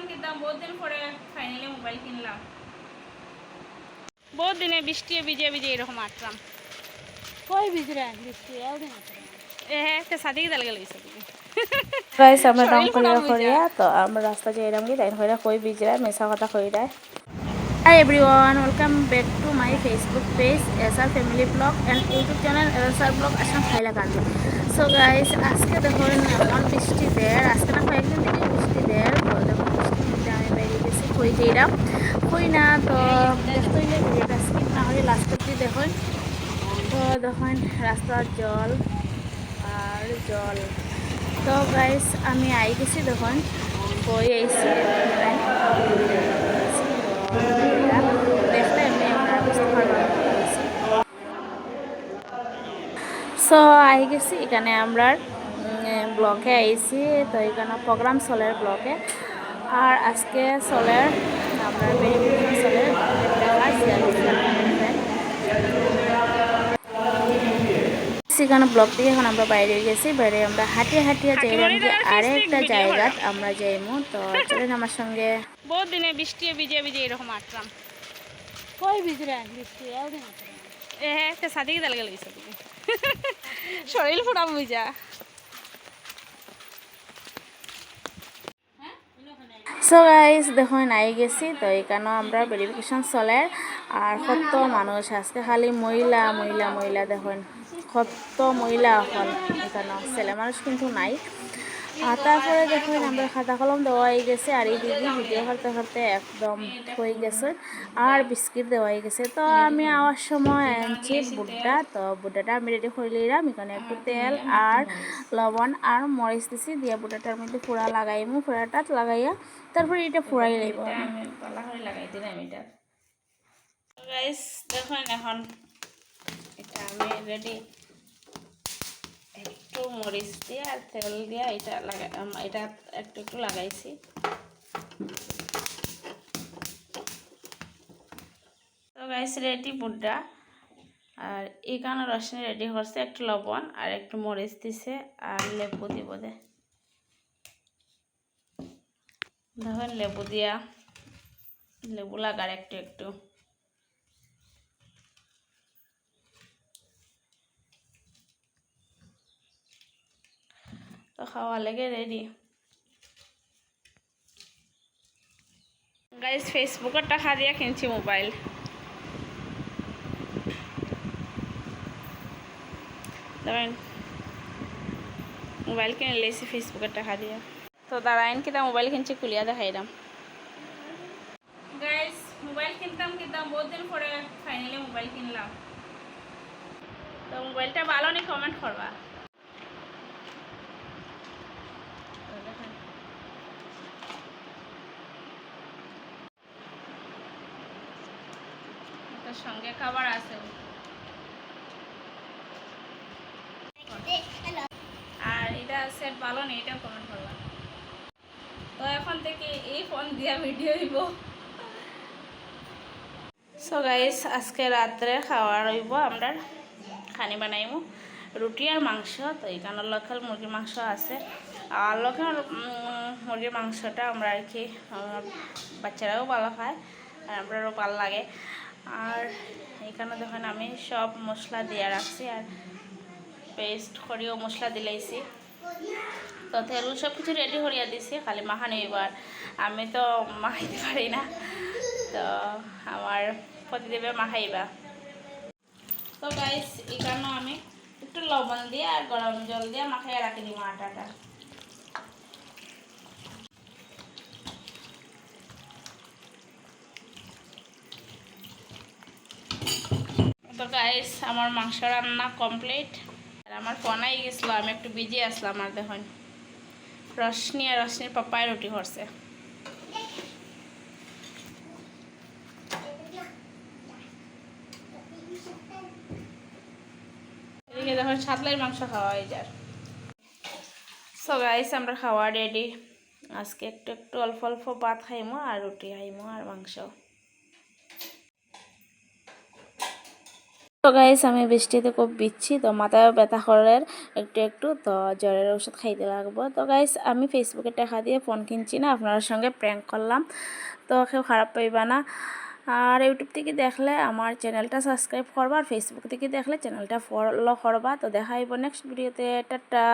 কিনতাম কিনতাম বহুত দিন পরে ফাইনালি মোবাইল কিনলাম। বহুত দিনে বৃষ্টি ভিজে ভিজে এরকম আটলাম। কই বিজরা বৃষ্টি এদিন হ্যাঁ তে সাদিকে দালগে লইছে গাইস আমরা শরীর করিয়া করিয়া তো আমরা রাস্তা যাই এরম কি তাই হইরা কই বিজরা মেসা কথা কইরা hi everyone welcome back to my Facebook page SR family blog and YouTube channel SR blog Assam খাইলা গান্ধী সো গাইস আজকে দেখুন এমন বৃষ্টি দেয় আজকে না কয়েকদিন থেকে বৃষ্টি দেয় তো দেখুন বৃষ্টির মধ্যে আমি বাইরে কই যেইরা কই না, তো না হলে লাস্ট অব্দি দেখুন। তো দেখুন, রাস্তার জল, আর জল। তো গাইস আমি আই গেছি, দেখুন, বই আইছি দেখলে পারব সো আই গেছি, এখানে আমরা ব্লকে আইছি, তো এখানে প্রোগ্রাম চলের ব্লকে। আর আজকে চলের আমরা চলের সেখানে ব্লক থেকে এখন আমরা বাইরে গেছি বাইরে আমরা হাঁটিয়ে হাঁটিয়ে যাইলাম যে আরেকটা জায়গাত আমরা যাইমু। তো চলেন আমার সঙ্গে। বহুত দিনে বৃষ্টি ভিজে ভিজে এরকম আটলাম কই বিজরা বৃষ্টি? এ হ্যাঁ তে সাদিকে দালগে লইছে শরীর পুরা বুঝা সো গাইস, দেখুন, আই গেছি। তো এখানেও আমরা ভেরিফিকেশন চলে। আর কত মানুষ আজকে? খালি মহিলা মহিলা মহিলা, দেখুন। কত মহিলা এখন এখানে ছেলে মানুষ কিন্তু নাই। আর তারপরে দেখুন আমরা খাতা কলম দেওয়া হয়ে গেছে আর এই দিদি ভিডিও করতে করতে একদম হয়ে গেছে আর বিস্কিট দেওয়া হয়ে গেছে। তো আমি আওয়ার সময় আনছি বুড্ডা তো বুড্ডাটা আমি রেডি করে নিলাম। এখানে একটু তেল আর লবণ আর মরিচ দিছি দিয়ে বুড্ডাটার মধ্যে ফুড়া লাগাইমু। ফুড়াটা লাগাইয়া তারপরে এটা ফুড়াই লাগব আমি লাগাই দিলাম এটা দেখুন এখন এটা আমি রেডি একটু মরিচ দিয়ে আর তেল দিয়ে এটা আম, এটা একটু একটু লাগাইছি। তো গাইস রেডি বুড্ডা আর এখানে রসনি রেডি করছে একটু লবণ আর একটু মরিচ দিছে আর লেবু দিব দে। দেখুন লেবু দিয়া লেবু লাগার একটু একটু। তো খাওয়া লেগে রেডি গাইজ ফেসবুকের টাকা দিয়ে কিনছি মোবাইল মোবাইল কিনে লেছি ফেসবুকের টাকা দিয়ে। তো দাঁড়াইন কিনা মোবাইল কিনছি খুলিয়া দেখাইলাম গাইজ মোবাইল কিনতাম কিনতাম, বহুত দিন পরে ফাইনালি মোবাইল কিনলাম। তো মোবাইলটা ভালো নি কমেন্ট করবা তো দেখেন। এটার সঙ্গে খাবার আছে। আর এটা সেট ভালো এটাও কমেন্ট করবা। তো এখন থেকে এই ফোন দিয়া ভিডিও দিব। সো গাইস আজকে রাত্রে খাওয়া রইব আমরা খানি বানাইব রুটি আর মাংস। তো এখানে লোকাল মুরগির মাংস আছে। আর লোকাল মুরগির মাংসটা আমরা আর কি বাচ্চারাও ভালো খায়, আর আমরাও ভালো লাগে। আর এখানে দেখেন আমি সব মশলা দিয়ে রাখছি আর পেস্ট করিও মশলা দিলাইছি। তো তেল সব কিছু রেডি করিয়া দিছি, খালি মাখানি এবার। আমি তো মাখাইতে পারি না। তো আমার প্রতিদেবে মাখাইবা। তো গাইস এখানে আমি একটু লবণ দিয়ে আর গরম জল দিয়ে মাখাইয়া রাখি দিব আটাটা। গাইস আমার মাংস রান্না কমপ্লিট আর আমার ফোনাই গেছিল, আমি একটু বিজি আসলাম আর দেখুন। রশনি আর রশনির পাপায় রুটি করছে। দেখুন ছাতলাই মাংস খাওয়া হয়ে যার সো গাইস আমরা খাওয়া রেডি আজকে একটু একটু অল্প অল্প ভাত খাইমো আর রুটি খাইমো আর মাংস। তো গাইস আমি বৃষ্টিতে খুব বিচ্ছি, তো মাথায় ব্যথা করার একটু একটু, তো জ্বরের ওষুধ খাইতে লাগবো। তো গাইস আমি ফেসবুকে টাকা দিয়ে ফোন কিনছি না আপনার সঙ্গে প্র্যাঙ্ক করলাম। তো কেউ খারাপ পাইবা না। আর ইউটিউব থেকে দেখলে আমার চ্যানেলটা সাবস্ক্রাইব করবা, আর ফেসবুক থেকে দেখলে চ্যানেলটা ফলো করবা। তো দেখাইব নেক্সট ভিডিওতে টাটা।